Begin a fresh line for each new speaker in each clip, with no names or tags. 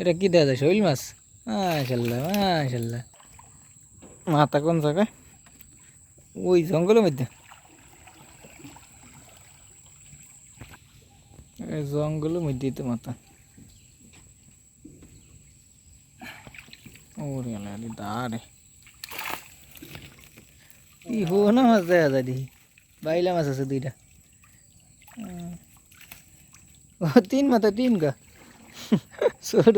এটা কি দেওয়া যায়? শৈল মাছ? মাশাল্লাহ মাশাল্লাহ মাথা কোন জায়গায়? ওই জঙ্গলের মধ্যে। জঙ্গলের মধ্যেই তো মাথা। ওরে রে দাঁড়ে কি হো না মাছ দেখা যায় দেখি? বাইলা মাছ আছে দুইটা। ও, তিন মাথা, তিন গা। ছোট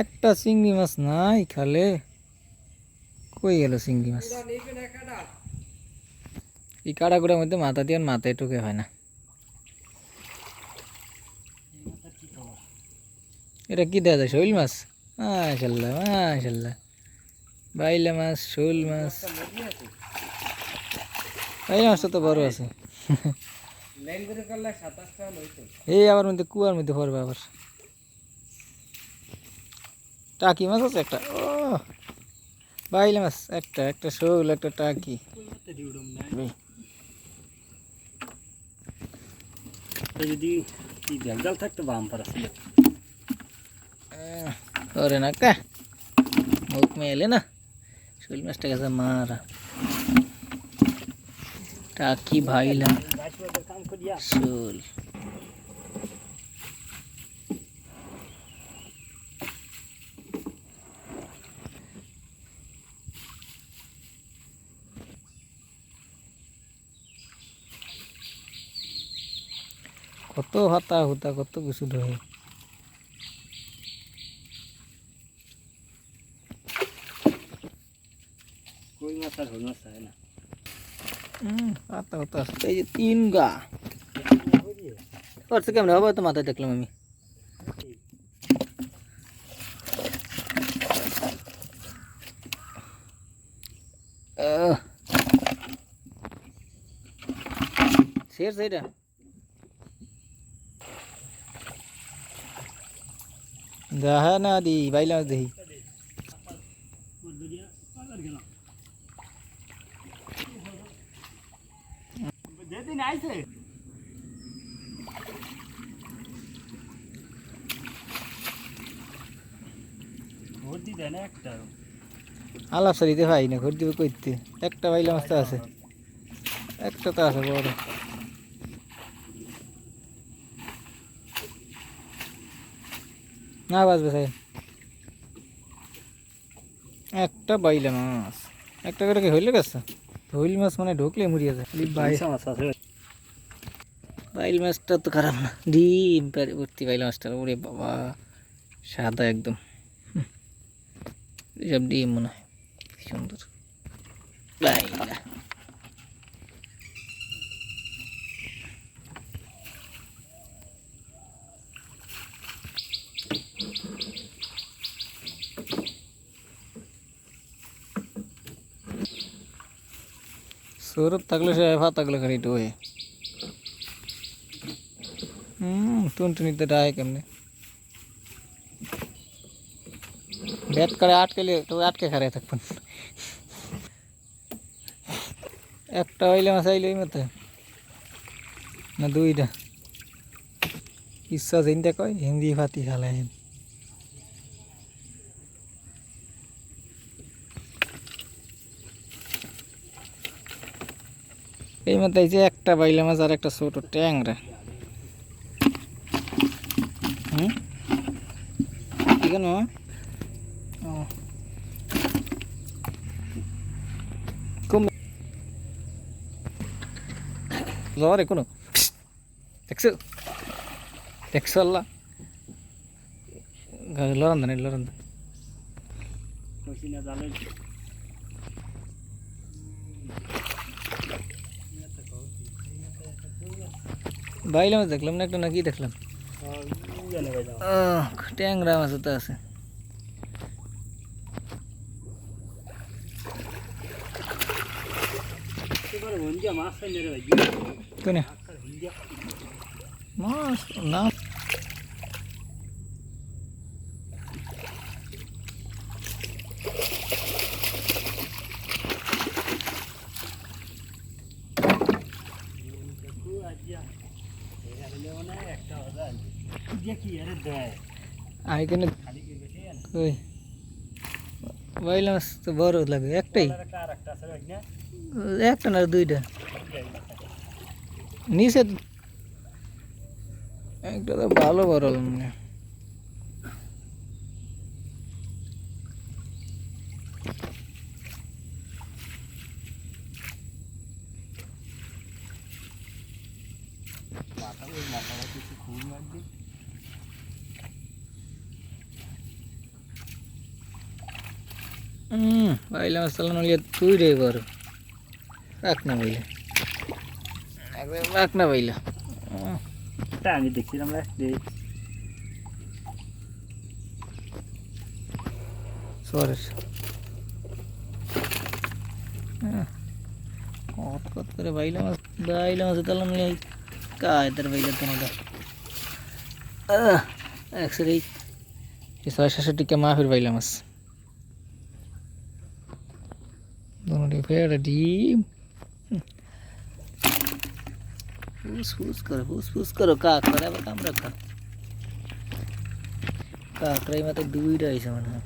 একটা চিংড়ি মাছ নাই খালে। কই গেল চিংড়ি মাছ? এই কাড়াগুড়ার মধ্যে মাথা দিয়ে মাথায় ঢুকে হয় না। এটা কি দেওয়া যায়? শৈল মাছ? মাশাল্লাহ মাশাল্লাহ বাইলা মাছ শৈল মাছ। বাইলা মাছটা তো বড় আছে। এই আবার মধ্যে কুয়ার মধ্যে পড়বে আবার। টাকি মাছ আছে একটা? ও, বাইলা মাছ, একটা একটা শোল, একটা টাকি।
যদি কি থাকতো বাম পার আসলে
না কা। মুখ মেলে না। শোল মাছটা গেছে মারা। টাকি ভাইলা। শোল। কত হাতা হুতা কত কিছু ধরে। তিন গা। থেকে কেমন হবে? তো মাথায় দেখলাম আমি। আহ। শের দেখা না দি বাইলাম দেখি
যেদিন আইছে দিতে না একটা
আলাপ সারিতে পাই না, ঘর দিবে কইতে। একটা বাইলা মাছ আছে। একটা তো আছে বড়। না বাজবে সাহেব একটা বাইলা মাছ। একটা করে কি হইলে গেছে? হইল মাছ মানে ঢুকলে মুড়িয়ে যায়। খালি
মাছ আছে।
বাইল মাছটা তো খারাপ না। ডিম পেরে ভর্তি বাইল মাছটা। ওরে বাবা সাদা একদম। এসব ডিম মনে হয়। সুন্দর। বাইলা। সৌরভ থাকলে সে এফা থাকলে খালি ডোয়ে হুম টুনটুনিতে ডায় কেমনে ব্যাট করে আটকেলে তো আটকে খারে থাকবেন একটা হইলে মাছ আইলে ওই মতো না দুইটা ইচ্ছা চিন্তা কয় হিন্দি ভাতি খালে এই মতো এই যে একটা বাইলা মাছ আর একটা ছোট ট্যাংরা হুম? কেন জ্বরে কোনো দেখছ? দেখছ আল্লাহ? লড়ান দেন লড়ান দেন
কইছি না জালে
বাইলে মাছ দেখলাম না একটা নাকি দেখলাম
আর জানে ভাই
ও ট্যাংরা মাছ তো আছে
এবারে হঞ্জিয়া মাছ পাই রে ভাই
কোনে
আজকাল হঞ্জিয়া
মাছ না
যে কি আরে
আই কেন
খালি কি বেশি আর
কই? বাইলা তো বড় লাগে, একটাই।
একটা না
দুইটা? নিচে একটা তো ভালো বড় মনে হয়।
মাথা ওই মাথাটা কিছু খুন মারবি
মাছ চালানো হলে তুই রে বড় রাখ না একদম রাখ না
তা আমি দেখছিলাম রে দেখ
সরেস হ্যাঁ, কত কত করে বাইলা মাছ বাইলা মাছ কায়দার বাইলা ছয় মাফির বাইলা মাছ দুটি ফের ডিম ফুস ফুস করো ফুস ফুস করো কাকড়া আবার কামড়া খা কাকড়াই মাত্র দুইটা হয়েছে মনে হয়।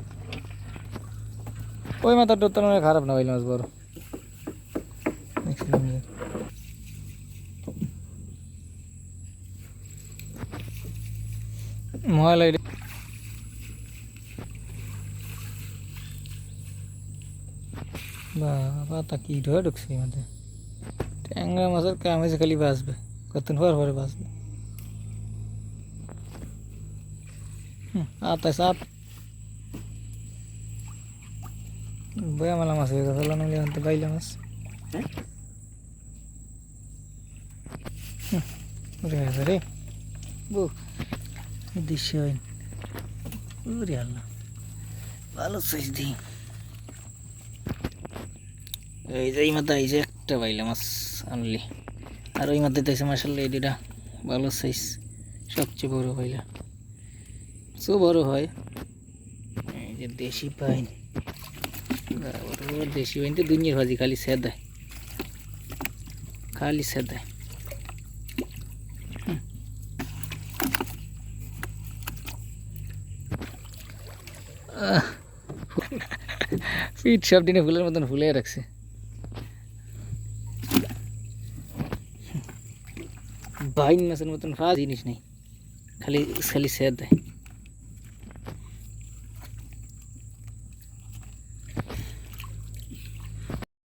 ওই মাথাটা তো মনে খারাপ না বাইলা মাছ বড়। দেখছিলাম যে। ময়লা এটা বাবা তা কি ঢোয়া ঢুকছে মধ্যে ট্যাংরা মাছের কাম হয়েছে খালি বাঁচবে কতদিন পর পরে বাঁচবে? আতায় সাপ বয়া মালা মাছ হয়ে গেছে নিলে আনতে বাইলা মাছ।
হ্যাঁ?
উড়ে গেছে রে। বু দৃশ্য হয় উড়ে আল্লাহ ভালো সাইজ দিই এই যে এই মাথা এই যে একটা বাইলা মাছ আনলি। আর ওই মাথায় তাইছে মাসাল্লাহ এডিটা ভালো সাইজ সবচেয়ে বড় বাইলা সো বড় হয়। এই যে দেশি পাইন। দেশি পাইন তো দুনিয়ার ভাজি, খালি সেদায় খালি সেদায় পিঠ সব দিনে ফুলের মতন ফুলে রাখছে। বাইন মাছের মতন ফা জিনিস নেই খালি খালি সেদ দেয়